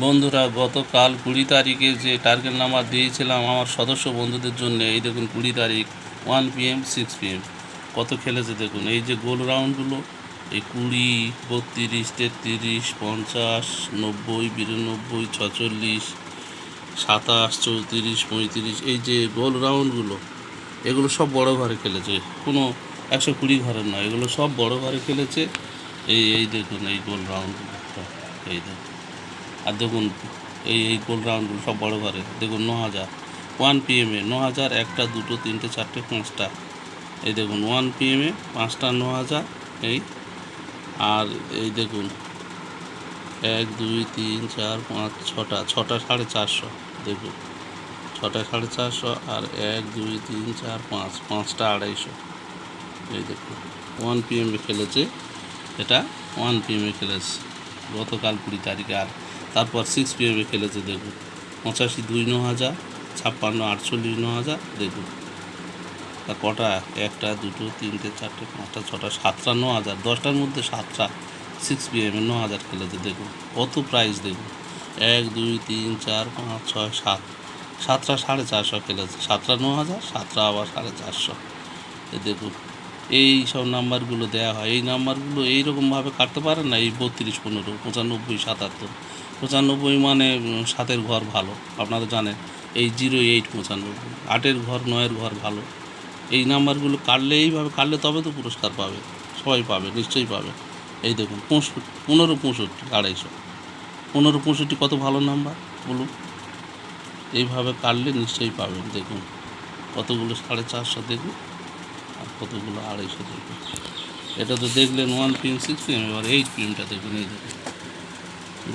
বন্ধুরা, গতকাল কুড়ি তারিখে যে টার্গেট নাম্বার দিয়েছিলাম আমার সদস্য বন্ধুদের জন্য, এই দেখুন কুড়ি তারিখ ওয়ান পিএম সিক্স পিএম কত খেলেছে দেখুন, এই যে গোল রাউন্ডগুলো এই কুড়ি, বত্রিশ, তেত্রিশ, পঞ্চাশ, নব্বই, বিরানব্বই, ছচল্লিশ, সাতাশ, চৌত্রিশ, পঁয়ত্রিশ, এই যে গোল রাউন্ডগুলো এগুলো সব বড় ঘরে খেলেছে। কোনো একশো কুড়ি ঘরের নয়, এগুলো সব বড় ঘরে খেলেছে। এই এই দেখুন, এই গোল রাউন্ডগুলো এই দেখুন। আর দেখুন, এই এই গোল সব বড় ঘরে। দেখুন ন হাজার ওয়ান পিএমে ন হাজার একটা, দুটো, তিনটে, চারটে, পাঁচটা। এই দেখুন ওয়ান পিএমে পাঁচটা ন হাজার এই। আর এই দেখুন, এক, দুই, তিন, চার, পাঁচ, ছটা ছটা সাড়ে চারশো, দেখুন। ছটা সাড়ে চারশো আর এক, দুই, তিন, চার, পাঁচ, পাঁচটা আড়াইশো। এই দেখুন ওয়ান পিএমে খেলেছে, এটা ওয়ান পিএমে খেলেছে। গতকাল কুড়ি তারিখে আর তারপর সিক্স পিএমে খেলেছে, দেখুন। পঁচাশি দুই ন হাজার, ছাপ্পান্ন আটচল্লিশ ন হাজার, দেখুন। তা কটা? একটা, দুটো, তিনটে, চারটে, পাঁচটা, ছটা, সাতটা, ন হাজার। দশটার মধ্যে সাতটা। সিক্স পিএমে ন হাজার খেলেছে, দেখুন। কত প্রাইস দেখুন। এক, দুই, তিন, চার, পাঁচ, ছয়, সাত। সাতটা সাড়ে চারশো খেলেছে। সাতটা ন হাজার, সাতটা আবার সাড়ে চারশো। দেখুন। এই সব নাম্বারগুলো দেওয়া হয়। এই নাম্বারগুলো এইরকমভাবে কাটতে পারেন না? এই বত্রিশ, পনেরো, পঁচানব্বই, সাতাত্তর। পঁচানব্বই মানে সাতের ঘর ভালো, আপনারা জানেন। এই জিরো এইট পঁচানব্বই, আটের ঘর, নয়ের ঘর ভালো। এই নাম্বারগুলো কাটলে এইভাবে কাটলে তবে তো পুরস্কার পাবে। সবাই পাবে, নিশ্চয়ই পাবে। এই দেখুন পঁয়ষট্টি পনেরো পঁয়ষট্টি আড়াইশো। পনেরো পঁয়ষট্টি কত ভালো নাম্বার, বলুন? এইভাবে কাটলে নিশ্চয়ই পাবেন, দেখুন। কতগুলো? সাড়ে চারশো, দেখুন। আর কতগুলো আড়াইশো দেখুন এটা তো দেখলেন ওয়ান পিএম সিক্স পিএম এবার এইট পিএমটা দেখুন এই দেখুন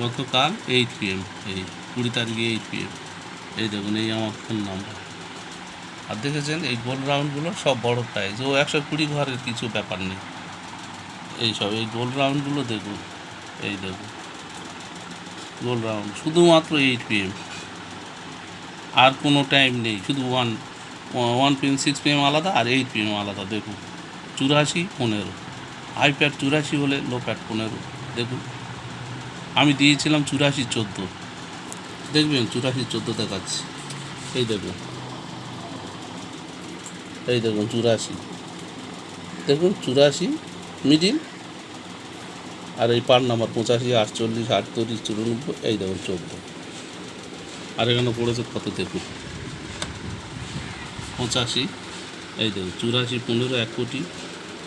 গতকাল এইট পিএম এই কুড়ি তারিখে এইট পিএম এই দেখুন, এই আমার ফোন নাম্বার আর দেখেছেন, এই গোল রাউন্ডগুলো সব বড় প্রাইজ ও একশো কুড়ি ঘরের কিছু ব্যাপার নেই। এই সব, এই গোল রাউন্ডগুলো দেখুন। এই দেখুন গোল রাউন্ড শুধুমাত্র এইট পিএম আর কোনো টাইম নেই, শুধু one one PM six PM আলাদা আর এইট পিএম আলাদা, দেখুন। চুরাশি পনেরো। হাই প্যাড চুরাশি হলে লো প্যাড পনেরো, দেখুন। আমি দিয়েছিলাম চুরাশি চোদ্দ। দেখবেন চুরাশি চোদ্দ দেখাচ্ছি। এই দেখুন। এই দেখুন চুরাশি। দেখুন চুরাশি মিডিল। আর এই পার নাম্বার পঁচাশি, আটচল্লিশ আটচল্লিশ চুরানব্বই, এই দেখুন চোদ্দ। আর এখানে পড়েছে কত দেখুন। পঁচাশি। এই দেখুন, চুরাশি পনেরো এক কোটি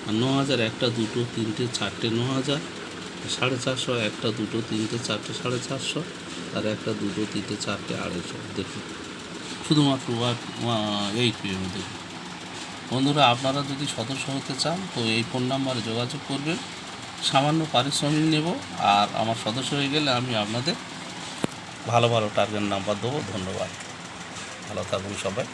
আর ন হাজার একটা দুটো তিনটে চারটে ন হাজার। সাড়ে চারশো একটা দুটো তিনটে চারটে সাড়ে চারশো আর একটা দুটো তিনটে চারটে আড়াইশো। দেখুন, শুধুমাত্র এই পিএম দেখুন। বন্ধুরা, আপনারা যদি সদস্য হতে চান, তো এই ফোন নাম্বারে যোগাযোগ করবেন। সামান্য পারিশ্রমিক নেব আর আমার সদস্য হয়ে গেলে আমি আপনাদের ভালো ভালো টার্গেট নাম্বার দেবো। ধন্যবাদ। ভালো থাকুন সবাই।